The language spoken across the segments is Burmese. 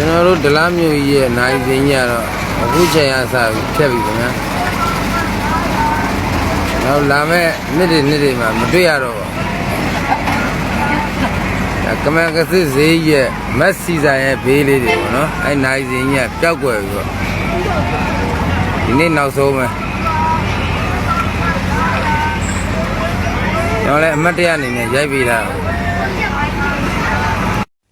ကျွန်တော်တို့ဒလားမြို့ကြီးရဲ့နိုင်စင်းကြီးကတော့အခုချိန်ရစပြီဖြတ်ပြီခင်ဗျာနောက်လာမဲ့နေ့တွေနေ့တွေမှာမတွေ့ရတော့ပါဘူးကမန်ကစစ်ဈေးကြီးရဲ့မက်ဆီဆိုင်ရဲ့ဘေးလေးတွေပေါ့နော်အဲနိုင်စင်းကြီးကပျောက်ကွယ်ပြီပေါ့ဒီနေ့နောက်ဆုံးပဲကျွန်တော်လည်းအမတ်တရအနေနဲ့ရိုက်ပေးတာ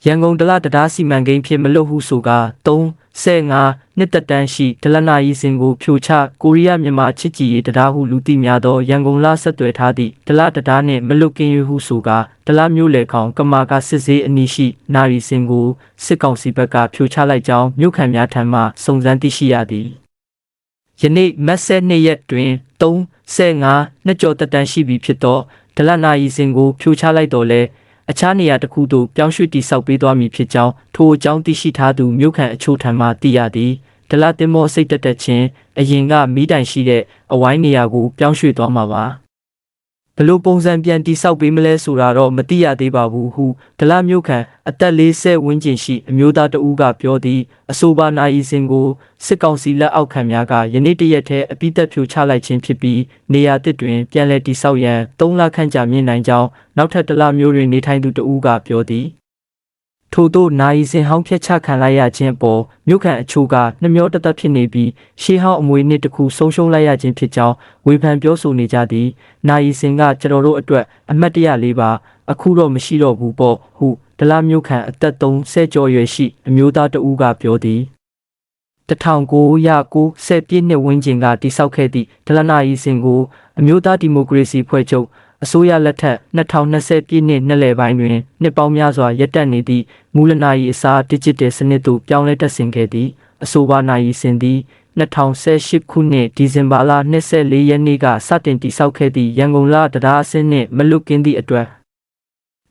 ရန်ကုန်ဒလတံတားစီမံကိန်းဖြစ်မလွတ်ဟုဆိုက315နှစ်သက်တမ်းရှိဒလနာရီစင်ကိုဖြိုချကိုရီးယားမြန်မာချစ်ကြည်ရေးတံတားဟုလူသိများသောရန်ကုန်လဆက်သွယ်ထားသည့်ဒလတံတားနှင့်မလွတ်ကင်းရဟုဆိုကဒလမျိုးလေခေါင်ကမာကစစ်စေးအနီးရှိနာရီစင်ကိုစစ်ကောင်စီဘက်ကဖြိုချလိုက်ကြောင်းမြို့ခံများထံမှစုံစမ်းသိရှိရသည်ယနေ့မက်ဆက်နှစ်ရက်တွင်315နှစ်ကျော်တက်တန်းရှိပြီဖြစ်သောဒလနာယီစင်ကိုဖြိုချလိုက်တော်လဲ အခြားနေရာတစ်ခုသို့ပြောင်းရွှေ့တည်ဆောက်ပေးသွားမည်ဖြစ်ကြောင်းထိုအကြောင်းသိရှိထားသူမြို့ခံအချို့ထံမှသိရသည်ဒလတင်မောစိတ်တက်တက်ချင်းအရင်ကမိတိုင်ရှိတဲ့အဝိုင်းနေရာကိုပြောင်းရွှေ့သွားမှာပါ ဘလို့ပုံစံပြန်တိဆောက်ပေးမလဲဆိုတာတော့မသိရသေးပါဘူးဟုဒလမျိုးခံအသက်40ဝန်းကျင်ရှိအမျိုးသားတဦးကပြောသည်အဆိုပါနာယီစင်ကိုစစ်ကောင်စီလက်အောက်ခံများကယနေ့တရက်ထဲအပိသက်ဖြိုချလိုက်ခြင်းဖြစ်ပြီးနေရာတစ်တွင်ပြန်လည်တိဆောက်ရန်3လခန့်ကြာမြင့်နိုင်ကြောင်းနောက်ထပ်တစ်လမျိုးတွင်နေထိုင်သူတဦးကပြောသည် ထို့သောနာယီစင်ဟောင်းဖြတ်ချခံလိုက်ရခြင်းအပေါ်မြို့ခံအချို့ကနှမျောတသက်ဖြစ်နေပြီးရှေးဟောင်းအမွေနှစ်တစ်ခုဆုံးရှုံးလိုက်ရခြင်းဖြစ်ကြောင်းဝေဖန်ပြောဆိုနေကြသည်နာယီစင်ကကျွန်တော်တို့အတွက်အမတ်တရလေးပါအခုတော့မရှိတော့ဘူးပေါ့ဟုဒလမြို့ခံအသက်30ကျော်ရွယ်ရှိအမျိုးသားတဦးကပြောသည်1990ပြည့်နှစ်ဝန်းကျင်ကတိစောက်ခဲ့သည့်ဒလနာယီစင်ကိုအမျိုးသားဒီမိုကရေစီဖွဲ့ချုပ် အစိုးရလက်ထက်2020ပြည့်နှစ်နှစ်လယ်ပိုင်းတွင်နှစ်ပေါင်းများစွာရပ်တန့်နေသည့်မူလနာယီအစား digital စနစ်သို့ပြောင်းလဲတက်ဆင်ခဲ့သည်အဆိုပါနာယီစင်သည်2018ခုနှစ်ဒီဇင်ဘာလ24ရက်နေ့ကစတင်တိစောက်ခဲ့သည့်ရန်ကုန်လတရားအဆင်းနှင့်မလွတ်ကင်းသည့်အတွက်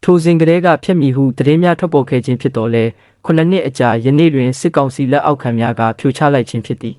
ထိုစဉ်ကလေးကဖျက်မိဟုသတင်းများထွက်ပေါ်ခဲ့ခြင်းဖြစ်တော်လဲခုနှစ်နှစ်အကြာယနေ့တွင်စစ်ကောင်စီလက်အောက်ခံများကဖြိုချလိုက်ခြင်းဖြစ်သည်